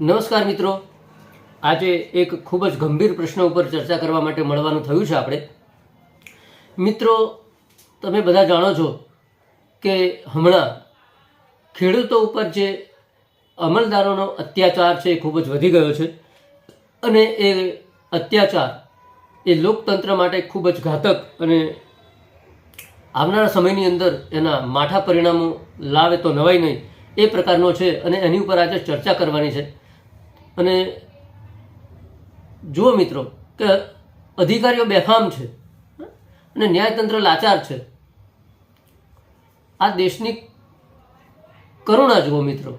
નમસ્કાર મિત્રો. આજે એક ખૂબ જ ગંભીર પ્રશ્ન ઉપર ચર્ચા કરવા માટે મળવાનું થયું છે આપણે. મિત્રો, તમે બધા જાણો છો કે હમણાં ખેડૂતો ઉપર જે અમલદારોનો અત્યાચાર છે એ ખૂબ જ વધી ગયો છે અને એ અત્યાચાર એ લોકતંત્ર માટે ખૂબ જ ઘાતક અને આવનારા સમયની અંદર એના માઠા પરિણામો લાવે તો નવાય નહીં એ પ્રકારનો છે અને એની ઉપર આજે ચર્ચા કરવાની છે. અને જુઓ મિત્રો કે અધિકારીઓ બેફામ છે, અને ન્યાયતંત્ર લાચાર છે. આ દેશની કરુણા જુઓ મિત્રો.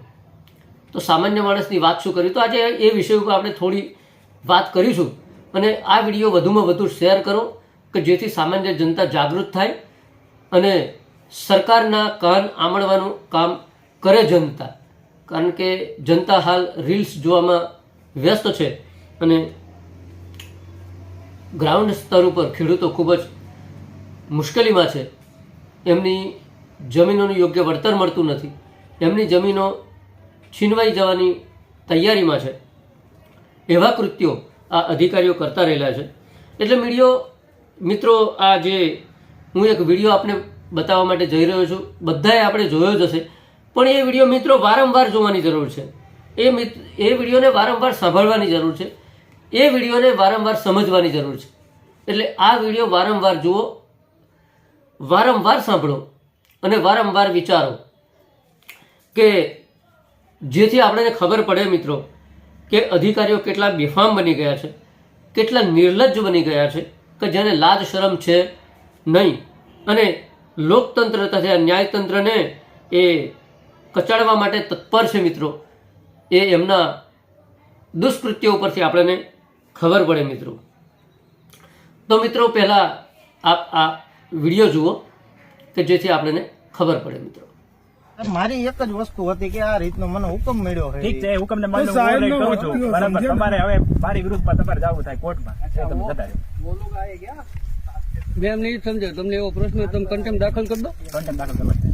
તો સામાન્ય માણસની વાત શું કરી? તો આજે એ વિષય ઉપર આપણે થોડી વાત કરીશું. અને આ વીડિયો વધુમાં વધુ શેર કરો કે જેથી સામાન્ય જનતા જાગૃત થાય અને સરકારના કાન આમળવાનું કામ કરે જનતા. કારણ કે જનતા હાલ રીલ્સ જોવામાં વ્યસ્ત છે અને ગ્રાઉન્ડ સ્તર ઉપર ખેડૂતો ખૂબ જ મુશ્કેલીમાં છે. એમની જમીનોનું યોગ્ય વળતર મળતું નથી. એમની જમીનો છીનવાઈ જવાની તૈયારીમાં છે. એવા કૃત્યો આ અધિકારીઓ કરતા રહેલા છે. એટલે મીડિયો, મિત્રો, આ જે હું એક વીડિયો આપને બતાવવા માટે જઈ રહ્યો છું, બધાએ આપણે જોયો જ હશે. પણ એ વીડિયો મિત્રો વારંવાર જોવાની જરૂર છે. એ એ વિડીયોને વારંવાર સાંભળવાની જરૂર છે. એ વિડીયોને વારંવાર સમજવાની જરૂર છે. એટલે આ વીડિયો વારંવાર જુઓ, વારંવાર સાંભળો અને વારંવાર વિચારો કે જેથી આપણને ખબર પડે મિત્રો કે અધિકારીઓ કેટલા બેફામ બની ગયા છે, કેટલા નિર્લજ્જ બની ગયા છે કે જેને લાજ શરમ છે નહીં. અને લોકતંત્ર તથા ન્યાયતંત્રને એ કચાડવા માટે તત્પર છે મિત્રો. એ એમના દુષ્કૃત્યો ઉપરથી આપણને ખબર પડે મિત્રો. તો મિત્રો પહેલાં આપ આ વીડિયો જુઓ કે જેથી આપણને ખબર પડે મિત્રો. મારી એક જ વસ્તુ હતી કે આ રીતનો મને હુકમ મળ્યો છે ઠીક છે હુકમ કરું છું. બરાબર તમારે હવે મારી વિરુદ્ધમાં તમારે જવું થાય કોર્ટમાં. તમે જતા મેમ નહીં સમજે તમને એવો પ્રશ્ન તમે કન્ટેમ દાખલ કરી દો. કન્ટેમ દાખલ કરવા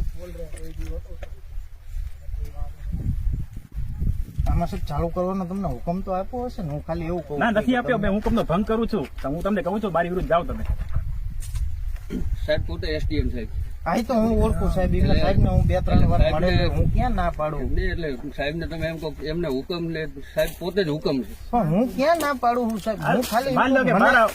આમાં ચાલુ કરવાનો તમને હુકમ તો આપ્યો હશે ને? હું ખાલી એવું કહું ના નથી આપ્યો. મેં હુકમનો ભંગ કરું છું. તો હું તમને કહું છું મારી વિરુદ્ધ જાઓ તમે. સાહેબ પોતે એસડીએમ સાહેબ. આઈ તો હું ઓળખું સાહેબ. એમને સાહેબ ને હું બે ત્રણ વાર મળેલો હું ક્યાં ના પાડું? એટલે સાહેબ ને તમે એમ કહો એમને હુકમ લે. સાહેબ પોતે જ હુકમ છે. પણ હું ક્યાં ના પાડું હું સાહેબ? હું ખાલી માન લો કે મારા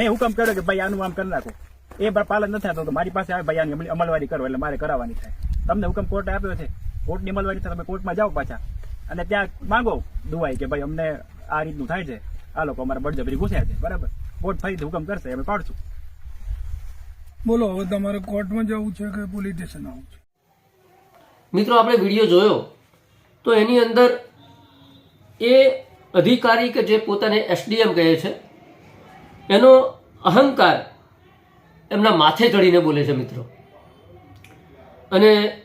મેં હુકમ કર્યો કે ભાઈ આનું આમ કરી નાખો. એ પાલન નથી થતું તો મારી પાસે આવે ભાઈ આની અમલવારી કરો એટલે મારે કરાવવાની થાય. તમને હુકમ કોર્ટે આપ્યો છે? કોર્ટની અમલવારી થાય તમે કોર્ટમાં જાઓ પાછા. અને ત્યાં માંગો દુવાઈ કે ભાઈ અમને આ રીતનું થાય છે. આ લોકો અમારા બળજબરી ઘૂસ્યા છે. બરાબર? કોર્ટ ફરીથી હુકમ કરશે અમે પાડશું. બોલો હવે તમારે કોર્ટમાં જવું છે કે પોલીસ સ્ટેશન આવવું છે? મિત્રો આપણે વીડિયો જોયો. તો એની અંદર એ અધિકારી કે જે પોતાને એસડીએમ કહે છે એનો અહંકાર એમના માથે ચડીને બોલે છે મિત્રો. અને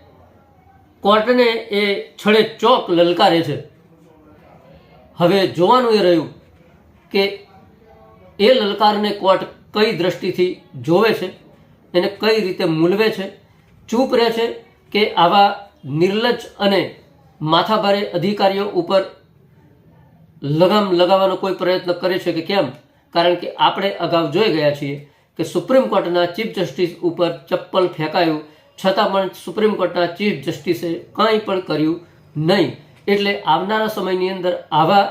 કોર્ટને એ છડે ચોક લલકારે છે. હવે જોવાનું એ રહ્યું કે એ લલકારને કોર્ટ કઈ દ્રષ્ટિથી જોવે છે એને કઈ રીતે મૂલવે છે, ચૂપ રહે છે કે આવા નિર્લજ્જ અને માથાભારે અધિકારીઓ ઉપર લગામ લગાવવાનો કોઈ પ્રયત્ન કરે છે કે કેમ? કારણ કે આપણે અગાઉ જોઈ ગયા છીએ કે સુપ્રીમ કોર્ટના ચીફ જસ્ટિસ ઉપર ચપ્પલ ફેંકાયું છતાં પણ સુપ્રીમ કોર્ટના ચીફ જસ્ટિસે કંઈ પણ કર્યું નહીં. એટલે આવનારા સમયની અંદર આવા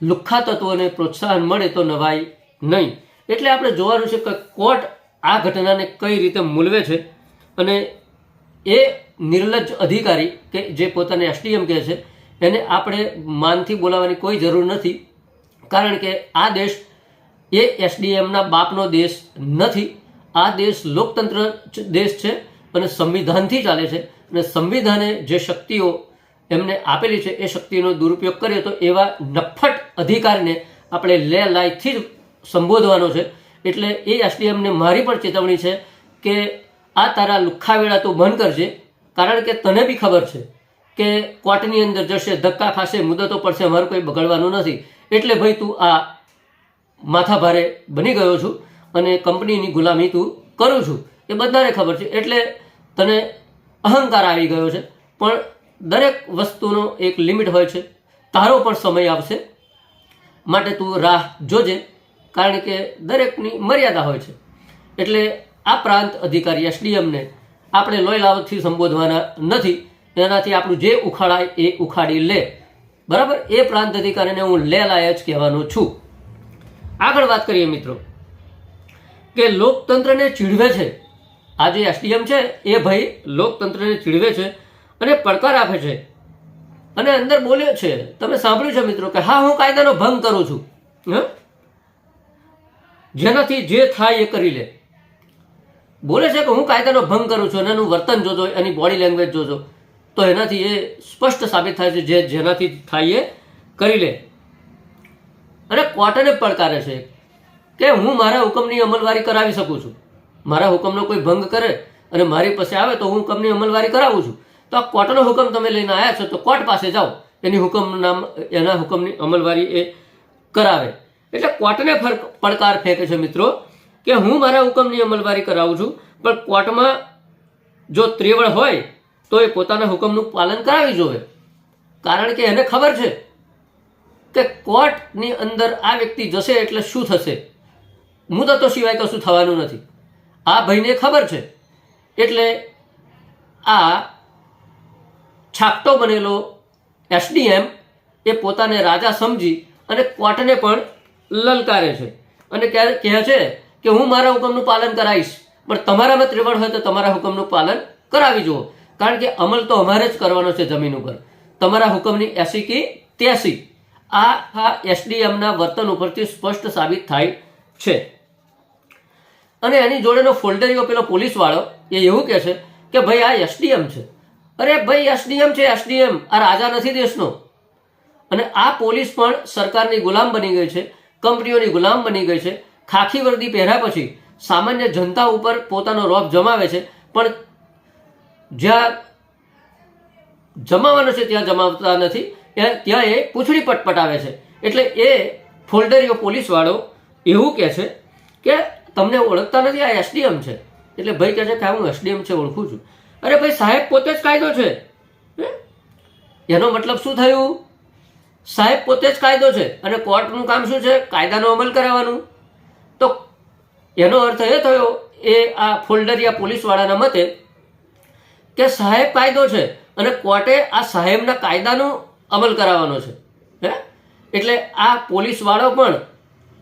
લુખ્ખા તત્વોને પ્રોત્સાહન મળે તો નવાય નહીં. એટલે આપણે જોવાનું છે કે કોર્ટ આ ઘટનાને કઈ રીતે મૂલવે છે અને એ નિર્લજ્જ અધિકારી કે જે પોતાને એસડીએમ કહે છે, એને આપણે માનથી બોલાવવાની કોઈ જરૂર નથી. કારણ કે આ દેશ એ એસડીએમના બાપનો દેશ નથી. આ દેશ લોકતંત્ર દેશ છે. અને સંવિધાનથી ચાલે છે. અને સંવિધાને જે શક્તિઓ એમને આપેલી છે, એ શક્તિનો દુરુપયોગ કરીએ તો એવા નફ્ફટ અધિકારને આપણે લે લાયથી જ સંબોધવાનો છે. એટલે એ એસડીએમને મારી પણ ચેતવણી છે કે આ તારા લુખ્ખાવેળા તું બંધ કરજે, કારણ કે તને બી ખબર છે કે કોર્ટની અંદર જશે, ધક્કા ખાશે, મુદતો પડશે, અમારું કોઈ બગડવાનું નથી. એટલે ભાઈ તું આ માથાભારે બની ગયો છું અને કંપનીની ગુલામી તું કરું છું. એ બધાને ખબર છે. એટલે તને અહંકાર આવી ગયો છે. પણ દરેક વસ્તુનો એક લિમિટ હોય છે. તારો પણ સમય આવશે. માટે તું રાહ જોજે. કારણ કે દરેકની મર્યાદા હોય છે. એટલે આ પ્રાંત અધિકારી એસડીએમને આપણે લોયલાવથી લાવથી સંબોધવાના નથી. એનાથી આપણું જે ઉખાડાય એ ઉખાડી લે. બરાબર? એ પ્રાંત અધિકારીને હું લે લાય જ કહેવાનો છું. આગળ વાત કરીએ મિત્રો. કે લોકતંત્રને ચીડવે છે. આ જે એસડીએમ છે, એ ભાઈ લોકતંત્રને ચીડવે છે અને પડકાર આપે છે. અને અંદર બોલ્યો છે, તમે સાંભળ્યું છે મિત્રો કે હા, હું કાયદાનો ભંગ કરું છું. જેનાથી જે થાય એ કરી લે. બોલે છે કે હું કાયદાનો ભંગ કરું છું અને એનું વર્તન જોજો, એની બોડી લેંગ્વેજ જોજો, તો એનાથી એ સ્પષ્ટ સાબિત થાય છે જે જેનાથી થાય એ કરી લે. અને કોર્ટને પડકારે છે કે હું મારા હુકમની અમલવારી કરાવી શકું છું. મારા હુકમનો કોઈ ભંગ કરે અને મારી પાસે આવે તો હું હુકમની અમલવારી કરાવું છું. તો આ કોર્ટનો હુકમ તમે લઈને આવ્યા છો તો કોર્ટ પાસે જાઓ. એની હુકમ નામ એના હુકમની અમલવારી એ કરાવે. એટલે કોર્ટને ફરક પડકાર ફેંકે છે મિત્રો કે હું મારા હુકમની અમલવારી કરાવું છું, પણ કોર્ટમાં જો ત્રેવડ હોય તો એ પોતાના હુકમનું પાલન કરાવી જોવે. કારણ કે એને ખબર છે કે કોર્ટની અંદર આ વ્યક્તિ જશે એટલે શું થશે? મુદતો સિવાય કશું થવાનું નથી. આ ભાઈને ખબર છે. એટલે આ છાકટો બનેલો એસડીએમ એ પોતાને રાજા સમજી અને કોર્ટને પણ લલકારે છે. અને કહે છે કે હું મારા હુકમનું પાલન કરાવીશ, પણ તમારામાં ત્રિવણ હોય તો તમારા હુકમનું પાલન કરાવી જુઓ. કારણ કે અમલ તો અમારે જ કરવાનો છે જમીન ઉપર. તમારા હુકમની એસી કી ત્યાસી. આ આ એસડીએમના વર્તન ઉપરથી સ્પષ્ટ સાબિત થાય છે. અને એની જોડેનો ફોલ્ડરીઓ પેલો પોલીસવાળો એ એવું કહે છે કે ભાઈ આ એસડીએમ છે. અરે ભાઈ એસડીએમ છે એસડીએમ આ રાજા નથી દેશનો. અને આ પોલીસ પણ સરકારની ગુલામ બની ગઈ છે, કંપનીઓની ગુલામ બની ગઈ છે. ખાખી વર્દી પહેર્યા પછી સામાન્ય જનતા ઉપર પોતાનો રોપ જમાવે છે, પણ જ્યાં જમાવાનો છે ત્યાં જમાવતા નથી ત્યાં એ પૂંછડી પટપટાવે છે. એટલે એ ફોલ્ડરીઓ પોલીસવાળો એવું કહે છે કે તમને ઓળખતા નથી આ એસડીએમ છે. એટલે ભાઈ કહે છે કે હું એસડીએમ છે ઓળખું છું. અરે ભાઈ સાહેબ પોતે જ કાયદો છે? એનો મતલબ શું થયું? સાહેબ પોતે જ કાયદો છે અને કોર્ટનું કામ શું છે? કાયદાનો અમલ કરાવવાનું. તો એનો અર્થ એ થયો એ આ ફોલ્ડરિયા પોલીસવાળાના મતે કે સાહેબ કાયદો છે અને કોર્ટે આ સાહેબના કાયદાનો અમલ કરાવવાનો છે. હે? એટલે આ પોલીસવાળો પણ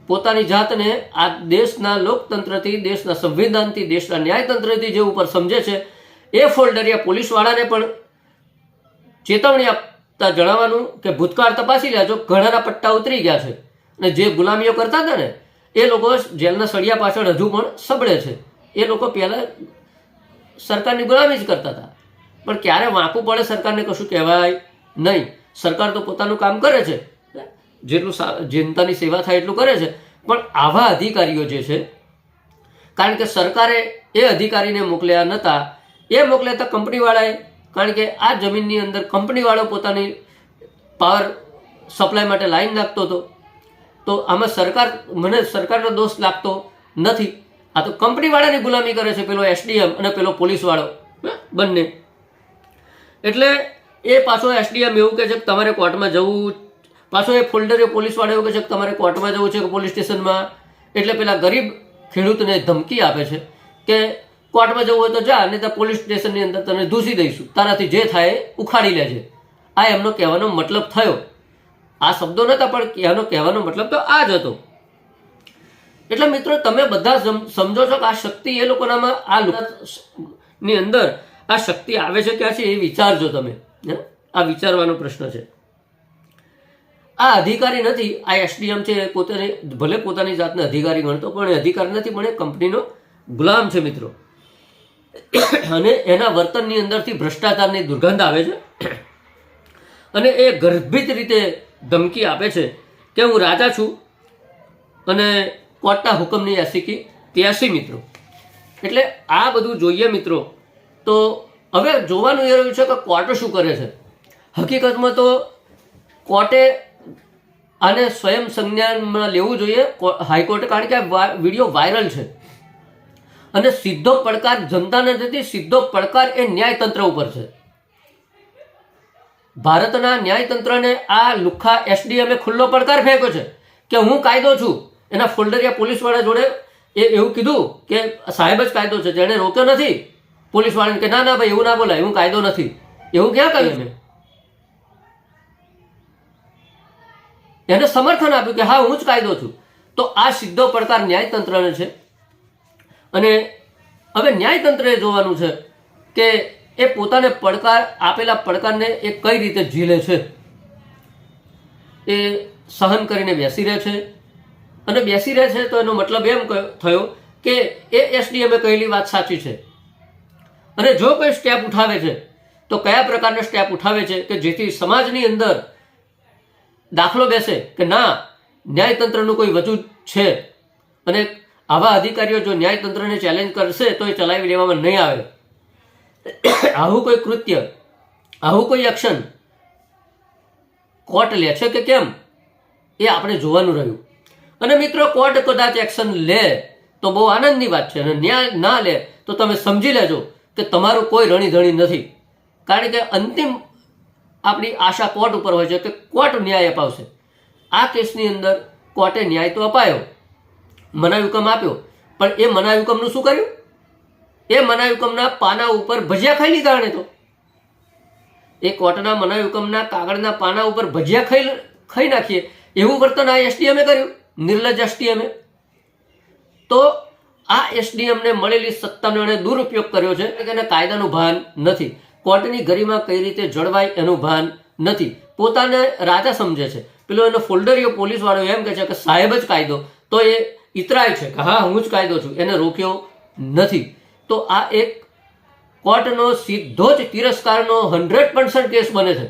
પોતાની જાતને આ દેશના લોકતંત્રથી, દેશના સંવિધાનથી, દેશના ન્યાયતંત્રથી જે ઉપર સમજે છે, એ ફોલ્ડરિયા પોલીસવાળાને પણ ચેતવણી આપતા જણાવવાનું કે ભૂતકાળ તપાસી લેજો, ઘણાના પટ્ટા ઉતરી ગયા છે. અને જે ગુલામીઓ કરતા હતા ને, એ લોકો જેલના સળિયા પાછળ હજુ પણ સબળે છે. એ લોકો પહેલાં સરકારની ગુલામી જ કરતા હતા. પણ ક્યારે વાંકું પડે સરકારને કશું કહેવાય નહીં. સરકાર તો પોતાનું કામ કરે છે. જેટલું જનતાની સેવા થાય એટલું કરે છે. પણ આવા અધિકારીઓ જે છે, કારણ કે સરકારે એ અધિકારીને મોકલ્યા નહોતા એ મોકલ્યા હતા કંપનીવાળાએ. કારણ કે આ જમીનની અંદર કંપનીવાળો પોતાની પાવર સપ્લાય માટે લાઈન નાખતો હતો. તો આમાં સરકાર, મને સરકારનો દોષ લાગતો નથી. આ તો કંપનીવાળાની ગુલામી કરે છે પેલો એસડીએમ અને પેલો પોલીસવાળો બંને. એટલે એ પાછો એસડીએમ એવું કહે છે કે તમારે કોર્ટમાં જવું પાછો એ ફોલ્ડર પોલીસવાળો એવું કહે છે કે તમારે કોર્ટમાં જવું છે કે પોલીસ સ્ટેશનમાં એટલે પેલા ગરીબ ખેડૂતને ધમકી આપે છે કે કોર્ટમાં જવું હોય તો જા, નહીં તો પોલીસ સ્ટેશનની અંદર તને ધૂસી દઈશું. તારાથી જે થાય એ ઉખાડી લેજે આ એમનો કહેવાનો મતલબ થયો. આ શબ્દો નહોતા, પણ એનો કહેવાનો મતલબ તો આ જ હતો. એટલે મિત્રો, તમે બધા સમજો છો કે આ શક્તિ એ લોકોનામાં આ ની અંદર આ શક્તિ આવે છે ક્યાંથી? એ વિચારજો તમે. આ વિચારવાનો પ્રશ્ન છે. આ અધિકારી નથી, આ એસડીએમ છે પોતાની, ભલે પોતાની જાતને અધિકારી ગણતો, પણ એ અધિકારી નથી, પણ એ કંપનીનો ગુલામ છે મિત્રો. અને એના વર્તનની અંદરથી ભ્રષ્ટાચારની દુર્ગંધ આવે છે. અને એ ગર્ભિત રીતે ધમકી આપે છે કે હું રાજા છું અને કોર્ટના હુકમની યાસિકી ત્યાસી મિત્રો. એટલે આ બધું જોઈએ મિત્રો, તો હવે જોવાનું એ રહ્યું છે કે કોર્ટ શું કરે છે. હકીકતમાં તો કોર્ટે આને સ્વયં સંજ્ઞાનમાં લેવું જોઈએ હાઈકોર્ટે, કારણ કે આ વીડિયો વાયરલ છે. અને સીધો પડકાર જનતાને નથી સીધો પડકાર એ ન્યાયતંત્ર ઉપર છે. ભારતના ન્યાયતંત્રને આ લુખ્ખા એસડીએમે ખુલ્લો પડકાર ફેંક્યો છે કે હું કાયદો છું. એના ફોલ્ડરિયા પોલીસવાળા જોડે એ એવું કીધું કે સાહેબ જ કાયદો છે, જેણે રોક્યો નથી પોલીસવાળાને કે ના ના ભાઈ, એવું ના બોલાય, હું કાયદો નથી. એવું ક્યાં કહ્યું મેં એને સમર્થન આપ્યું કે હા, હું જ કાયદો છું. તો આ સીધો પડકાર ન્યાયતંત્રને છે. અને હવે ન્યાયતંત્રએ જોવાનું છે કે એ પોતાને પડકાર, આપેલા પડકારને એ કઈ રીતે ઝીલે છે. એ સહન કરીને બેસી રહે છે. અને બેસી રહે છે તો એનો મતલબ એમ થયો કે એ એસડીએમે કહેલી વાત સાચી છે. અને જો કોઈ સ્ટેપ ઉઠાવે છે, તો કયા પ્રકારના સ્ટેપ ઉઠાવે છે કે જેથી સમાજની અંદર દાખલો બેસે કે ના, ન્યાયતંત્રનું કોઈ વજૂદ છે. અને આવા અધિકારીઓ જો ન્યાયતંત્રને ચેલેન્જ કરશે, તો એ ચલાવી લેવામાં નહીં આવે. આવું કોઈ કૃત્ય, આવું કોઈ એક્શન કોર્ટ લે છે કે કેમ? એ આપણે જોવાનું રહ્યું. અને મિત્રો કોર્ટ કદાચ એક્શન લે, તો બહુ આનંદની વાત છે. અને ન્યાય ના લે, તો તમે સમજી લેજો કે તમારું કોઈ રણીધણી નથી. કારણ કે અંતિમ આપણી આશા કોર્ટ ઉપર હોય છે કે કોર્ટ ન્યાય અપાવશે. આ કેસની અંદર કોર્ટે ન્યાય તો અપાયો. મનાઈ હુકમ આપ્યો. પણ એ મનાઈ હુકમનું શું કર્યું? એ મનાઈ હુકમના પાના ઉપર ભજીયા ખાઈ લીધા તો. એ કોર્ટના મનાઈ હુકમના કાગળના પાના ઉપર ભજીયા ખાઈ ખાઈ નાખીએ. એવું વર્તન આ એસડીએમે કર્યું. નિર્લજ એસડીએમે તો આ એસડીએમને મળેલી સત્તાનો એણે દુરુપયોગ કર્યો છે. કે એને કાયદાનું ભાન નથી. કોર્ટની ગરિમા કઈ રીતે જળવાય એનું ભાન નથી. પોતાને રાજા સમજે છે. પેલો એનો ફોલ્ડરીઓ પોલીસવાળો એમ કહે છે કે સાહેબ જ કાયદો. તો એ ઇતરાય છે કે હા, હું જ કાયદો છું. એને રોક્યો નથી. તો આ એક કોર્ટનો સીધો જ તિરસ્કારનો હંડ્રેડ પર્સન્ટ કેસ બને છે.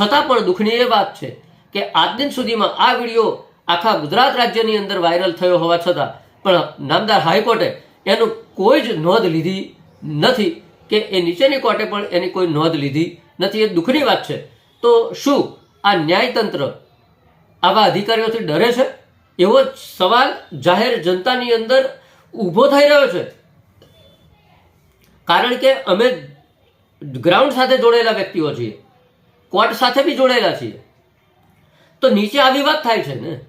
છતાં પણ દુઃખની એ વાત છે કે આજ દિન સુધીમાં આ વીડિયો આખા ગુજરાત રાજ્યની અંદર વાયરલ થયો હોવા છતાં પણ નામદાર હાઈકોર્ટે એનું કોઈ જ નોંધ લીધી નથી. કે એ નીચેની કોર્ટે પણ એની કોઈ નોંધ લીધી નથી. એ દુઃખની વાત છે. તો શું આ ન્યાયતંત્ર આવા અધિકારીઓથી ડરે છે? એવો સવાલ જાહેર જનતાની અંદર ઊભો થઈ રહ્યો છે. કારણ કે અમે ગ્રાઉન્ડ સાથે જોડેલા વ્યક્તિઓ છીએ. કોર્ટ સાથે બી જોડેલા છીએ. તો નીચે આવી વાત થાય છે ને?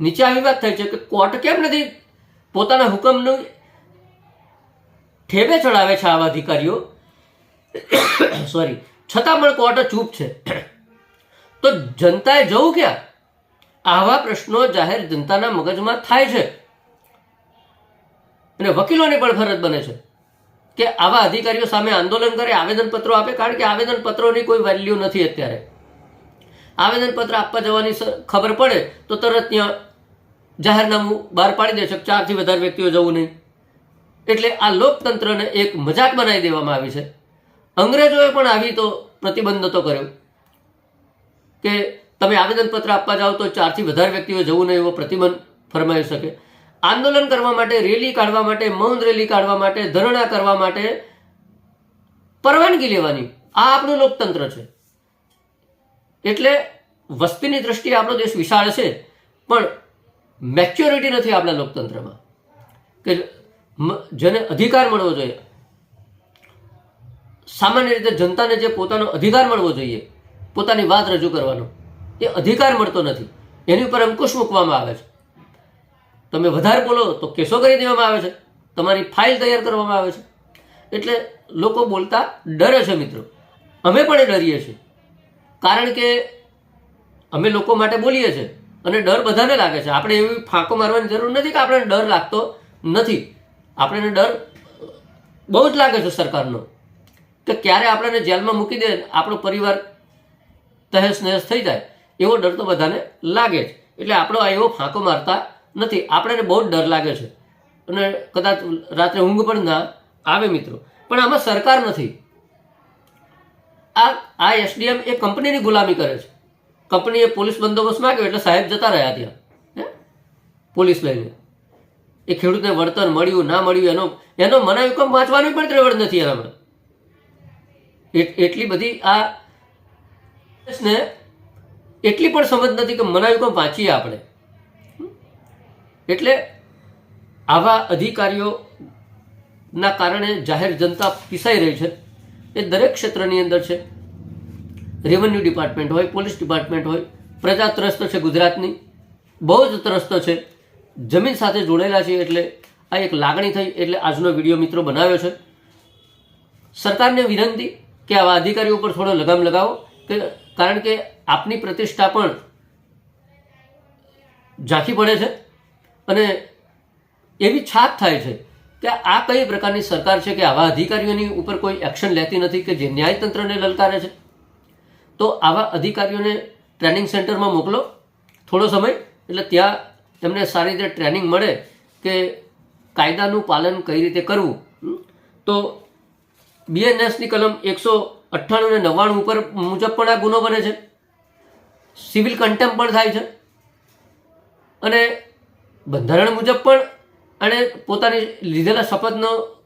નીચે આવી વાત થાય છે કે કોર્ટ કેમ નથી પોતાના હુકમનું ઠેબે ચડાવે છે આવા અધિકારીઓ? સોરી છતાં પણ કોર્ટ ચૂપ છે. તો જનતાએ જવું ક્યાં? આવા પ્રશ્નો જાહેર જનતાના મગજમાં થાય છે. અને વકીલોની પણ ફરજ બને છે કે આવા અધિકારીઓ સામે આંદોલન કરે, આવેદનપત્રો આપે, કારણ કે આવેદનપત્રોની કોઈ વેલ્યુ નથી અત્યારે. આવેદનપત્ર આપવા જવાની ખબર પડે તો તરત ત્યાં જાહેરનામું બહાર પાડી દે છે ચારથી વધારે વ્યક્તિઓ જવું નહીં. એટલે આ લોકતંત્રને એક મજાક બનાવી દેવામાં આવી છે. અંગ્રેજોએ પણ આવી તો પ્રતિબંધ નહોતો કર્યો. કે તમે આવેદનપત્ર આપવા જાઓ તો ચારથી વધારે વ્યક્તિઓ જવું નહીં એવો પ્રતિબંધ ફરમાવી શકે. આંદોલન કરવા માટે, રેલી કાઢવા માટે, મૌન રેલી કાઢવા માટે, ધરણા કરવા માટે પરવાનગી લેવાની આ આપણું લોકતંત્ર છે. એટલે વસ્તીની દ્રષ્ટિએ આપણો દેશ વિશાળ છે, પણ મેચ્યોરિટી નથી આપણા લોકતંત્રમાં. કે જેને અધિકાર મળવો જોઈએ. સામાન્ય રીતે જનતાને જે પોતાનો અધિકાર મળવો જોઈએ, પોતાની વાત રજૂ કરવાનો, એ અધિકાર મળતો નથી. એની ઉપર અંકુશ મૂકવામાં આવે છે. તમે વધારે બોલો તો કેસો કરી દેવામાં આવે છે. તમારી ફાઇલ તૈયાર કરવામાં આવે છે. એટલે લોકો બોલતા ડરે છે મિત્રો. અમે પણ ડરીએ છીએ. કારણ કે અમે લોકો માટે બોલીએ છીએ. અને ડર બધાને લાગે છે. આપણે એવી ફાંકો મારવાની જરૂર નથી કે આપણે ડર લાગતો નથી. આપણને ડર બહુ જ લાગે છે સરકારનો. કે ક્યારે આપણને જેલમાં મૂકી દે, આપણો પરિવાર તહેસ નહેસ થઈ જાય, એવો ડર તો બધાને લાગે જ. એટલે આપણો આ એવો ફાંકો મારતા નથી. આપણને બહુ જ ડર લાગે છે. અને કદાચ રાત્રે ઊંઘ પણ ના આવે મિત્રો. પણ આમાં સરકાર નથી. આ આ એસડીએમ એ કંપનીની ગુલામી કરે છે. કંપનીએ પોલીસ બંદોબસ્ત માગ્યો એટલે સાહેબ જતા રહ્યા ત્યાં. હે? પોલીસ લઈને. એ ખેડૂતને વળતર મળ્યું, ના મળ્યું, એનો એનો મનાઈ હુકમ વાંચવાની પણ ત્રેવડ નથી એનામાં. એટ- એટલી બધી આ ને એટલી પણ સમજ નથી કે મનાઈ હુકમ વાંચીએ આપણે. એટલે આવા અધિકારીઓના કારણે જાહેર જનતા પીસાઈ રહી છે. એ દરેક ક્ષેત્રની અંદર છે. રેવન્યુ ડિપાર્ટમેન્ટ હોય, પોલીસ ડિપાર્ટમેન્ટ હોય પ્રજા ત્રસ્ત છે ગુજરાતની. બહુ જ ત્રસ્ત છે. જમીન સાથે જોડેલા છે એટલે આ એક લાગણી થઈ એટલે આજનો વીડિયો મિત્રો બનાવ્યો છે. સરકારને વિનંતી કે આવા અધિકારીઓ પર થોડો લગામ લગાવો કે કારણ કે આપની પ્રતિષ્ઠા પણ ઝાંખી પડે છે અને એવી છાપ થાય છે કે આ કઈ પ્રકારની સરકાર છે કે આવા અધિકારીઓની ઉપર કોઈ એક્શન લેતી નથી કે જે ન્યાયતંત્રને લલકારે છે? તો આવા અધિકારીઓને ટ્રેનિંગ સેન્ટરમાં મોકલો થોડો સમય એટલે ત્યાં તેમને સારી રીતે ટ્રેનિંગ મળે કે કાયદાનું પાલન કઈ રીતે કરવું તો બીએનએસની કલમ એકસો અઠ્ઠાણું અને નવ્વાણું ઉપર મુજબ પણ આ ગુનો બને છે. સિવિલ કન્ટેમ્પ પણ થાય છે. અને બંધારણ મુજબ પણ અને પોતાની લીધેલા શપથનો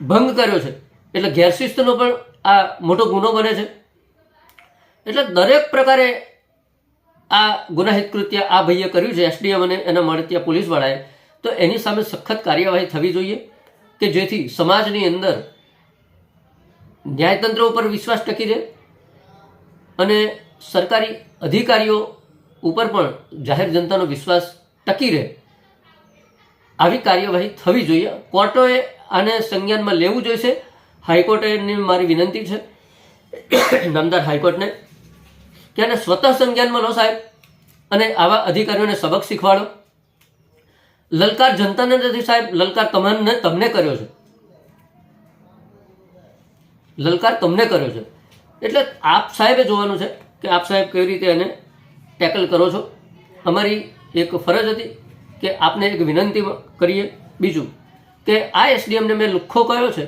ભંગ કર્યો છે. એટલે ગેરશિસ્તનો પણ આ મોટો ગુનો બને છે. એટલે દરેક પ્રકારે આ ગુનાહિત કૃત્ય આ ભાઈએ કર્યું છે, એસડીએમ અને એના મળતિયા પોલીસવાળાએ, તો એની સામે સખત કાર્યવાહી થવી જોઈએ કે જેથી સમાજની અંદર ન્યાયતંત્ર ઉપર વિશ્વાસ ટકી રહે અને સરકારી અધિકારીઓ ઉપર પણ જાહેર જનતાનો વિશ્વાસ ટકી રહે. આવી કાર્યવાહી થવી જોઈએ. કોર્ટોએ આને સંજ્ઞાનમાં લેવું જોઈશે. હાઈકોર્ટની મારી વિનંતી છે. નામદાર હાઈકોર્ટને કે આને સ્વતઃ સંજ્ઞાનમાં લો સાહેબ? અને આવા અધિકારીઓને સબક શીખવાડો. લલકાર જનતાને નથી સાહેબ, લલકાર તમને તમને કર્યો છે. લલકાર તમને કર્યો છે. એટલે આપ સાહેબે જોવાનું છે કે આપ સાહેબ કેવી રીતે એને ટેકલ કરો છો. અમારી એક ફરજ હતી કે આપને એક વિનંતી કરીએ. બીજું કે આ એસડીએમને મેં લુખ્ખો કહ્યો છે,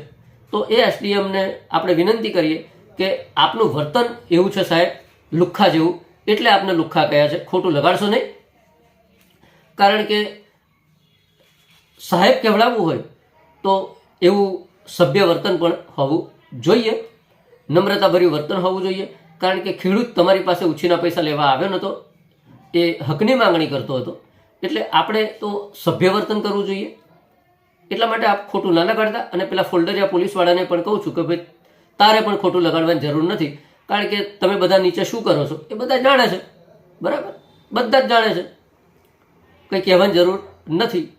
તો એ એસડીએમને આપણે વિનંતી કરીએ કે આપનું વર્તન એવું છે સાહેબ લુખ્ખા જેવું. એટલે આપને લુખ્ખા કહ્યા છે. ખોટું લગાડશો નહીં. કારણ કે સાહેબ કહેવડાવવું હોય તો એવું સભ્ય વર્તન પણ હોવું જોઈએ. નમ્રતાભર્યું વર્તન હોવું જોઈએ. કારણ કે ખેડૂત તમારી પાસે ઉછીના પૈસા લેવા આવ્યો નહોતો એ હકની માંગણી કરતો હતો. એટલે આપણે તો સભ્ય વર્તન કરવું જોઈએ. એટલા માટે આપ ખોટું ના લગાડતા. અને પેલા ફોલ્ડરિયા પોલીસવાળાને પણ કહું છું કે ભાઈ, તારે પણ ખોટું લગાડવાની જરૂર નથી. કારણ કે તમે બધા નીચે શું કરો છો? એ બધા જાણે છે. બરાબર? બધા જ જાણે છે. કંઈ કહેવાની જરૂર નથી.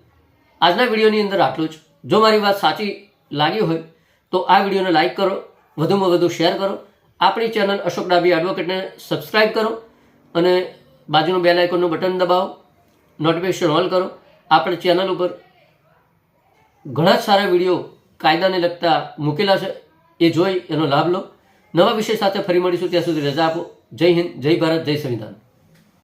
આજના વિડીયોની અંદર આટલું જ. જો મારી વાત સાચી લાગી હોય, તો આ વિડીયોને લાઈક કરો, વધુમાં વધુ શેર કરો. આપણી ચેનલ અશોક ડાબી એડવોકેટને સબસ્ક્રાઈબ કરો અને બાજુનું બેલ આઇકોનનું બટન દબાવો. નોટિફિકેશન ઓલ કરો. આપણે ચેનલ ઉપર ઘણા જ સારા વીડિયો કાયદાને લગતા મૂકેલા છે. એ જોઈ, એનો લાભ લો. નવા વિષય સાથે ફરી મળીશું. ત્યાં સુધી રજા આપો. જય હિન્દ, જય ભારત, જય સંવિધાન.